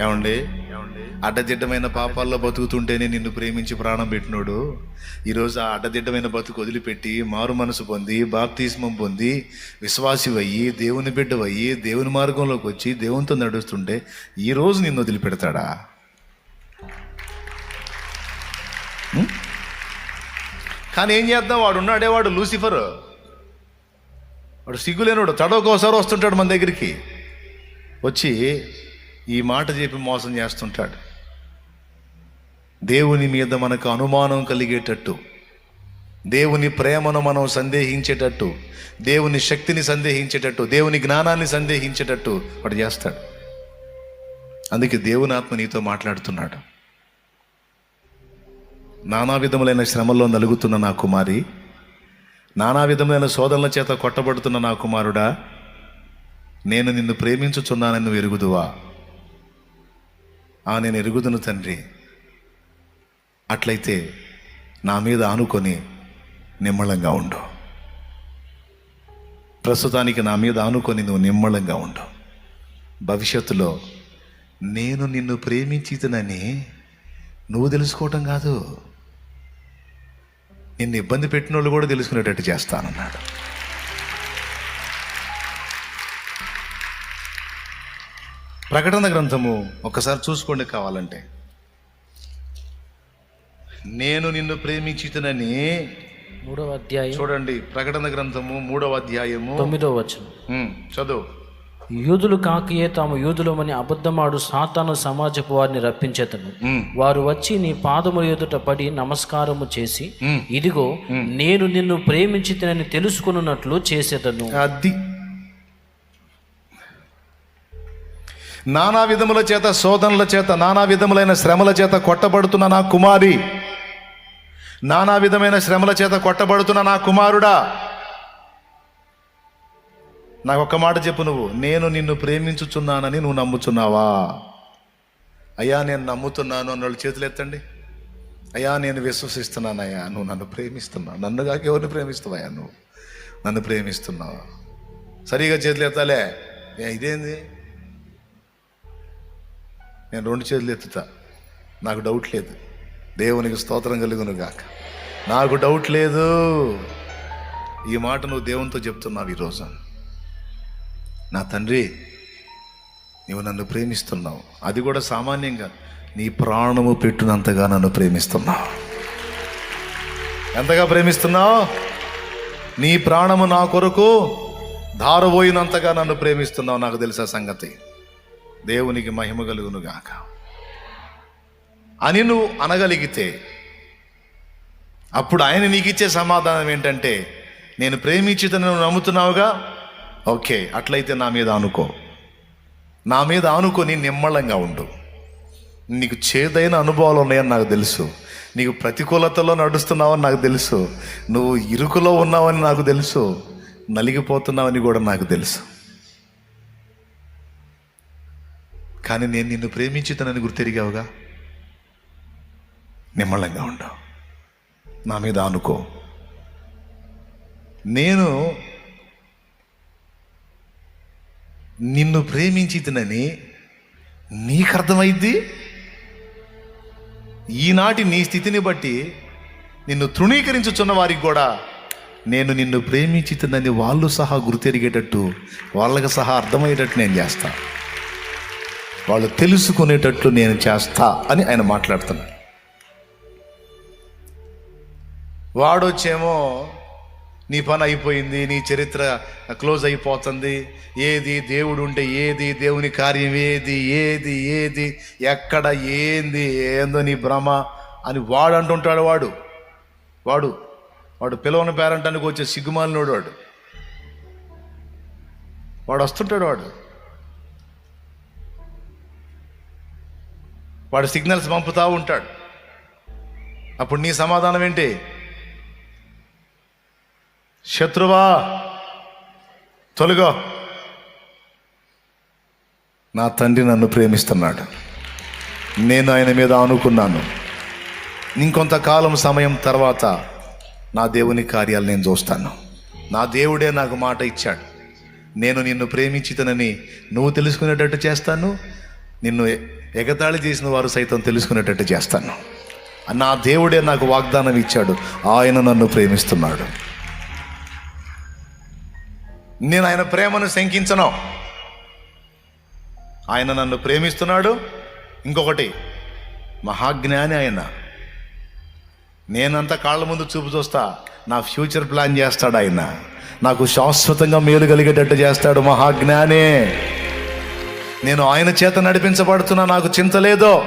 ఏమండి? అడ్డదిడ్డమైన పాపాల్లో బతుకుతుంటేనే నిన్ను ప్రేమించి ప్రాణం పెట్టినోడు. ఈరోజు ఆ అడ్డదిడ్డమైన బతుకు వదిలిపెట్టి మారు మనసు పొంది బాప్తీస్మం పొంది విశ్వాసివయ్యి దేవుని బిడ్డవయ్యి దేవుని మార్గంలోకి వచ్చి దేవునితో నడుస్తుంటే ఈరోజు నిన్ను వదిలిపెడతాడా? కానీ ఏం చేద్దాం? వాడు ఉన్నాడే వాడు లూసిఫర్. వాడు సిగ్గులేనోడు. తడవకోసారి వస్తుంటాడు మన దగ్గరికి. వచ్చి ఈ మాట చెప్పి మోసం చేస్తుంటాడు. దేవుని మీద మనకు అనుమానం కలిగేటట్టు దేవుని ప్రేమను మనం సందేహించేటట్టు దేవుని శక్తిని సందేహించేటట్టు దేవుని జ్ఞానాన్ని సందేహించేటట్టు వాడు చేస్తాడు. అందుకే దేవుని ఆత్మ నీతో మాట్లాడుతున్నాడు. నానా విధములైన శ్రమల్లో నలుగుతున్న నా కుమారి నానా విధములైన శోధనల చేత కొట్టబడుతున్న నా కుమారుడా నేను నిన్ను ప్రేమించుచున్నానని వెరుగుదువా ఎరుగుదువా? ఆ నేను ఎరుగుదును తండ్రి. అట్లయితే నా మీద ఆనుకొని నిమ్మళంగా ఉండు. ప్రస్తుతానికి నా మీద ఆనుకొని నువ్వు నిమ్మళంగా ఉండు. భవిష్యత్తులో నేను నిన్ను ప్రేమించితనని నువ్వు తెలుసుకోవటం కాదు. నిన్ను ఇబ్బంది పెట్టిన వాళ్ళు కూడా తెలుసుకునేటట్టు చేస్తానన్నాడు. ప్రకటన గ్రంథము ఒకసారి చూసుకోండి కావాలంటే. నేను నిన్ను ప్రేమించితనని మూడవ అధ్యాయం. చూడండి ప్రకటన గ్రంథము మూడవ అధ్యాయము. తొమ్మిదవ వచనం. చదువు. యూదులు కాకయే తాము యూదులమని అబద్ధమాడు సాతాను సమాజపు వారిని రప్పించేతను. వారు వచ్చి నీ పాదముల ఎదుట పడి నమస్కారము చేసి. ఇదిగో నేను నిన్ను ప్రేమించితనని తెలుసుకున్నట్లు చేసేదను. అది. నానా విధముల చేత శోధనల చేత నానా విధములైన శ్రమల చేత కొట్టబడుతున్న నా కుమారి. నానా విధమైన శ్రమల చేత కొట్టబడుతున్న నా కుమారుడా. నాకు ఒక్క మాట చెప్పు నువ్వు. నేను నిన్ను ప్రేమించుచున్నానని నువ్వు నమ్ముచున్నావా? అయ్యా నేను నమ్ముతున్నాను అన్న వాళ్ళు చేతులు ఎత్తండి. అయ్యా నేను విశ్వసిస్తున్నానయ్యా. నువ్వు నన్ను ప్రేమిస్తున్నావు. నన్ను కాక ఎవరిని ప్రేమిస్తావయ్యా నువ్వు? నన్ను ప్రేమిస్తున్నావు? సరిగా చేతులు ఎత్తాలే. ఇదేంది? నేను రెండు చేతులు ఎత్తుతా. నాకు డౌట్ లేదు. దేవునికి స్తోత్రం కలుగును గాక నాకు డౌట్ లేదు. ఈ మాట నువ్వు దేవునితో చెప్తున్నావు ఈరోజు నా తండ్రి నువ్వు నన్ను ప్రేమిస్తున్నావు. అది కూడా సామాన్యంగా నీ ప్రాణము పెట్టినంతగా నన్ను ప్రేమిస్తున్నావు. ఎంతగా ప్రేమిస్తున్నావు? నీ ప్రాణము నా కొరకు దారబోయినంతగా నన్ను ప్రేమిస్తున్నావు. నాకు తెలుసా సంగతి? దేవునికి మహిమ కలుగును గాక అని నువ్వు అనగలిగితే అప్పుడు ఆయన నీకు ఇచ్చే సమాధానం ఏంటంటే నేను ప్రేమించితను నమ్ముతున్నావుగా? ఓకే అట్లయితే నా మీద అనుకో నా మీద ఆనుకొని నిమ్మళంగా ఉండు. నీకు చేదైన అనుభవాలు ఉన్నాయని నాకు తెలుసు. నీకు ప్రతికూలతలో నడుస్తున్నావని నాకు తెలుసు. నువ్వు ఇరుకులో ఉన్నావని నాకు తెలుసు. నలిగిపోతున్నావని కూడా నాకు తెలుసు. కానీ నేను నిన్ను ప్రేమించుతానని గుర్తెరిగావుగా? నిమ్మళంగా ఉండవు నా మీద అనుకో నేను నిన్ను ప్రేమించితనని నీకు అర్థమైద్ది ఈనాటి నీ స్థితిని బట్టి నిన్ను తృణీకరించుచున్న వారికి కూడా నేను నిన్ను ప్రేమించుతుందని వాళ్ళు సహా గుర్తెరిగేటట్టు వాళ్ళకి సహా అర్థమయ్యేటట్టు నేను చేస్తాను వాళ్ళు తెలుసుకునేటట్లు నేను చేస్తా అని ఆయన మాట్లాడుతున్నాడు. వాడొచ్చేమో నీ పని అయిపోయింది నీ చరిత్ర క్లోజ్ అయిపోతుంది. ఏది దేవుడు ఉంటే ఏది దేవుని కార్యం ఏది ఏది ఏది ఎక్కడ ఏంది ఏందో నీ భ్రమ అని వాడు అంటుంటాడు వాడు. వాడు వాడు పిలవని పేరంటానికి వచ్చే సిగ్గుమాలినోడు వాడు. వాడు వస్తుంటాడు వాడు. వాడు సిగ్నల్స్ పంపుతూ ఉంటాడు. అప్పుడు నీ సమాధానం ఏంటి? శత్రువా తొలగో. నా తండ్రి నన్ను ప్రేమిస్తున్నాడు. నేను ఆయన మీద అనుకున్నాను ఇంకొంతకాలం సమయం తర్వాత నా దేవుని కార్యాలు నేను చూస్తాను. నా దేవుడే నాకు మాట ఇచ్చాడు. నేను నిన్ను ప్రేమించితనని నువ్వు తెలుసుకునేటట్టు చేస్తాను. నిన్ను ఎగతాళి చేసిన వారు సైతం తెలుసుకునేటట్టు చేస్తాను. నా దేవుడే నాకు వాగ్దానం ఇచ్చాడు. ఆయన నన్ను ప్రేమిస్తున్నాడు. నేను ఆయన ప్రేమను శంకించను. ఆయన నన్ను ప్రేమిస్తున్నాడు. ఇంకొకటి మహాజ్ఞాని ఆయన. నేనంతా కాళ్ళ ముందు చూపు చూస్తా నా ఫ్యూచర్ ప్లాన్ చేస్తాడు ఆయన. నాకు శాశ్వతంగా మేలు కలిగేటట్టు చేస్తాడు మహాజ్ఞానే. నేను ఆయన చేత నడిపించబడుతున్నా నాకు చింత లేదో.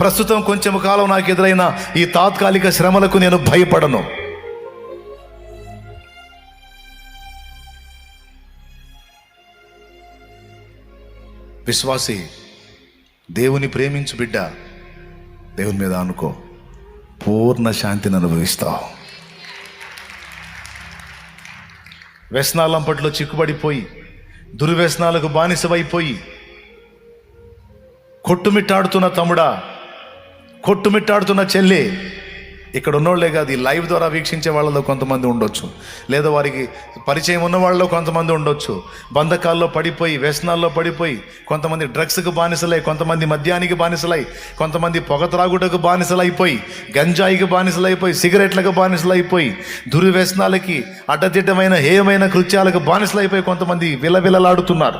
ప్రస్తుతం కొంచెం కాలం నాకు ఎదురైన ఈ తాత్కాలిక శ్రమలకు నేను భయపడను. విశ్వాసి దేవుని ప్రేమించు బిడ్డ దేవుని మీద అనుకో పూర్ణ శాంతిని అనుభవిస్తావు. వ్యసనాలంపట్లో చిక్కుబడిపోయి దుర్వ్యసనాలకు బానిసవైపోయి కొట్టుమిట్టాడుతున్న తమ్ముడా కొట్టుమిట్టాడుతున్న చెల్లి ఇక్కడ ఉన్నోళ్ళే కాదు ఈ లైవ్ ద్వారా వీక్షించే వాళ్ళలో కొంతమంది ఉండొచ్చు. లేదా వారికి పరిచయం ఉన్న వాళ్ళలో కొంతమంది ఉండొచ్చు. బంధకాల్లో పడిపోయి వ్యసనాల్లో పడిపోయి కొంతమంది డ్రగ్స్కి బానిసలై కొంతమంది మద్యానికి బానిసలై కొంతమంది పొగ త్రాగుటకు బానిసలైపోయి గంజాయికి బానిసలైపోయి సిగరెట్లకు బానిసలైపోయి దుర్వ్యసనాలకి అడ్డదిడ్డమైన హేయమైన కృత్యాలకు బానిసలైపోయి కొంతమంది విలవిలలాడుతున్నారు.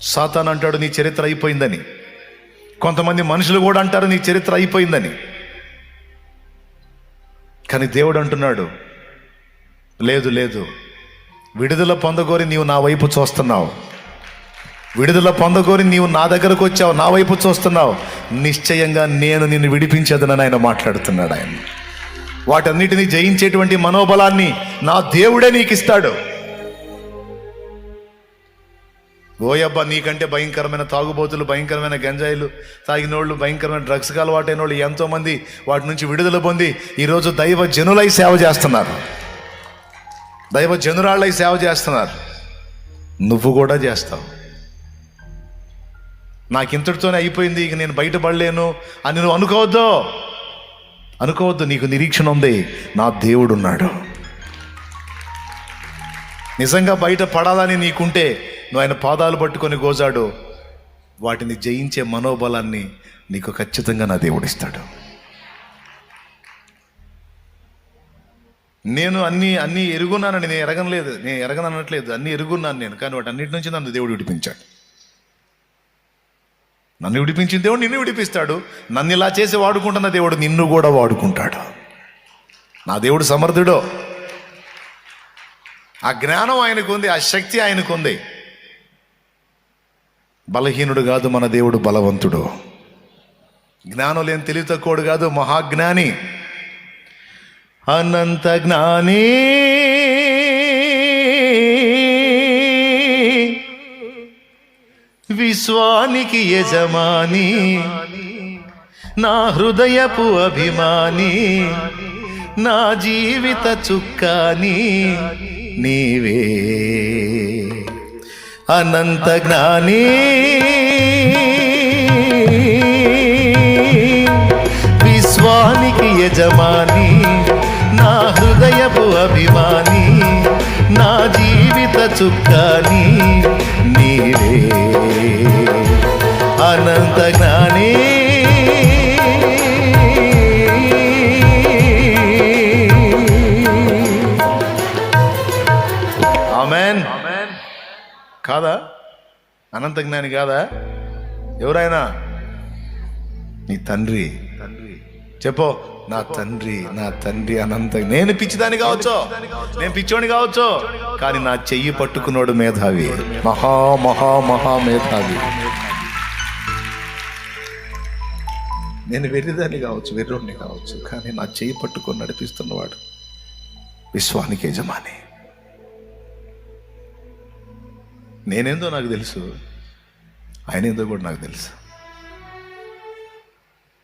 సాతాన్ అంటాడు నీ చరిత్ర అయిపోయిందని. కొంతమంది మనుషులు కూడా అంటారు నీ చరిత్ర అయిపోయిందని. కానీ దేవుడు అంటున్నాడు లేదు లేదు. విడుదల పొందగోరి నీవు నా వైపు చూస్తున్నావు. విడుదల పొందగోరి నీవు నా దగ్గరకు వచ్చావు నా వైపు చూస్తున్నావు. నిశ్చయంగా నేను నిన్ను విడిపించేదనని ఆయన మాట్లాడుతున్నాడు ఆయన. వాటన్నిటిని జయించేటువంటి మనోబలాన్ని నా దేవుడే నీకు ఇస్తాడు ఓయబ్బా నీకంటే భయంకరమైన తాగుబోతులు భయంకరమైన గంజాయిలు తాగినోళ్ళు భయంకరమైన డ్రగ్స్కి అలవాటైన వాళ్ళు ఎంతోమంది వాటి నుంచి విడుదల పొంది ఈరోజు దైవ జనులై సేవ చేస్తున్నారు. దైవ జనురాళ్ళై సేవ చేస్తున్నారు. నువ్వు కూడా చేస్తావు. నాకు ఇంతటితోనే అయిపోయింది ఇక నేను బయటపడలేను అని నువ్వు అనుకోవద్దు. అనుకోవద్దు నీకు నిరీక్షణ ఉంది. నా దేవుడు ఉన్నాడు నిజంగా బయట పడాలని నీకుంటే నువ్వు ఆయన పాదాలు పట్టుకొని గోజాడు. వాటిని జయించే మనోబలాన్ని నీకు ఖచ్చితంగా నా దేవుడు ఇస్తాడు. నేను అన్ని అన్ని ఎరుగున్నానని నేను ఎరగనలేదు నేను ఎరగననట్లేదు అన్ని ఎరుగున్నాను నేను కానీ వాటి అన్నిటి నుంచి నన్ను దేవుడు విడిపించాడు. నన్ను విడిపించిన దేవుడు నిన్ను విడిపిస్తాడు. నన్ను ఇలా చేసి వాడుకుంటున్న దేవుడు నిన్ను కూడా వాడుకుంటాడు. నా దేవుడు సమర్థుడో. ఆ జ్ఞానం ఆయనకు ఉంది ఆ శక్తి ఆయనకు ఉంది బలహీనుడు కాదు మన దేవుడు బలవంతుడు. జ్ఞానం లేని తెలివి తక్కువడు కాదు మహాజ్ఞాని. అనంత జ్ఞాని. విశ్వానికి యజమాని. నా హృదయపు అభిమాని. నా జీవిత చుక్కాని. నీవే. అనంత జ్ఞాని. విశ్వానికి యజమాని నా హృదయపు అభిమాని నా జీవిత చుక్కాని నీవే. అనంత జ్ఞానీ. కాదా? అనంత జ్ఞాని కాదా? ఎవరైనా నీ తండ్రి. తండ్రి. చెప్పో. నా తండ్రి నా తండ్రి అనంత నేను పిచ్చిదాని కావచ్చు? నేను పిచ్చోని కావచ్చు? కానీ నా చెయ్యి పట్టుకున్నోడు మేధావి. మహా మహా మహా మేధావి. నేను వెర్రిదాన్ని కావచ్చు వెర్రోడిని కావచ్చు కానీ నా చెయ్యి పట్టుకొని నడిపిస్తున్నవాడు విశ్వానికి యజమాని. నేనేందో నాకు తెలుసు. ఆయన ఏందో కూడా నాకు తెలుసు.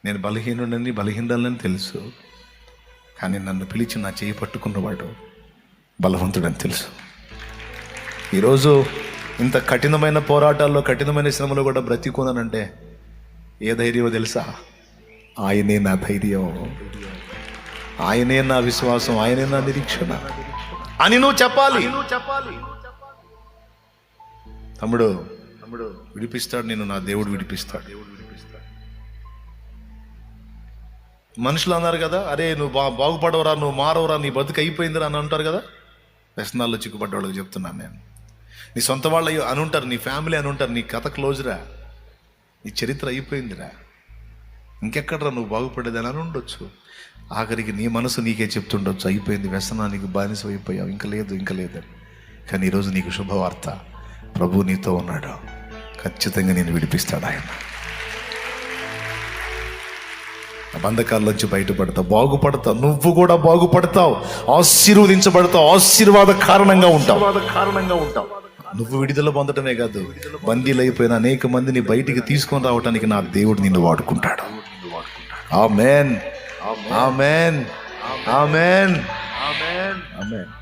నేను బలహీనుడని బలహీనలని తెలుసు. కానీ నన్ను పిలిచి నా చేయి పట్టుకున్నవాడు బలవంతుడని తెలుసు. ఈరోజు ఇంత కఠినమైన పోరాటాల్లో కఠినమైన శ్రమలు కూడా బ్రతికున్నానంటే ఏ ధైర్యమో తెలుసా? ఆయనే నా ధైర్యం. ఆయనే నా విశ్వాసం. ఆయనే నా నిరీక్షణ. అని నువ్వు చెప్పాలి నువ్వు చెప్పాలి. తమ్ముడు విడిపిస్తాడు నేను నా దేవుడు విడిపిస్తాడు. మనుషులు అన్నారు కదా అరే నువ్వు బా బాగుపడవరా నువ్వు మారవరా నీ బతుకు అయిపోయిందిరా అని అంటారు కదా? వ్యసనాల్లో చిక్కుపడ్డ వాళ్ళకి చెప్తున్నాను నేను. నీ సొంత వాళ్ళు అయ్యో అని ఉంటారు నీ ఫ్యామిలీ అని ఉంటారు నీ కథ క్లోజ్రా. నీ చరిత్ర అయిపోయిందిరా. ఇంకెక్కడరా నువ్వు బాగుపడేదని అని ఉండొచ్చు. ఆఖరికి నీ మనసు నీకే చెప్తుండొచ్చు అయిపోయింది వ్యసనానికి బానిస అయిపోయావు ఇంకా లేదు ఇంకా లేదని. కానీ ఈరోజు నీకు శుభవార్త. ప్రభు నీతో ఉన్నాడు. ఖచ్చితంగా నేను విడిపిస్తాడు ఆయన. బంధకాల్లోంచి బయటపడతావు. బాగుపడతావు. నువ్వు కూడా బాగుపడతావు. ఆశీర్వదించబడతావు. ఆశీర్వాద కారణంగా ఉంటావు. కారణంగా ఉంటావు. నువ్వు విడుదల పొందటమే కాదు బందీలైపోయిన అనేక మందిని బయటికి తీసుకొని రావటానికి నా దేవుడు నిన్ను వాడుకుంటాడు. Amen. Amen. Amen. Amen. Amen.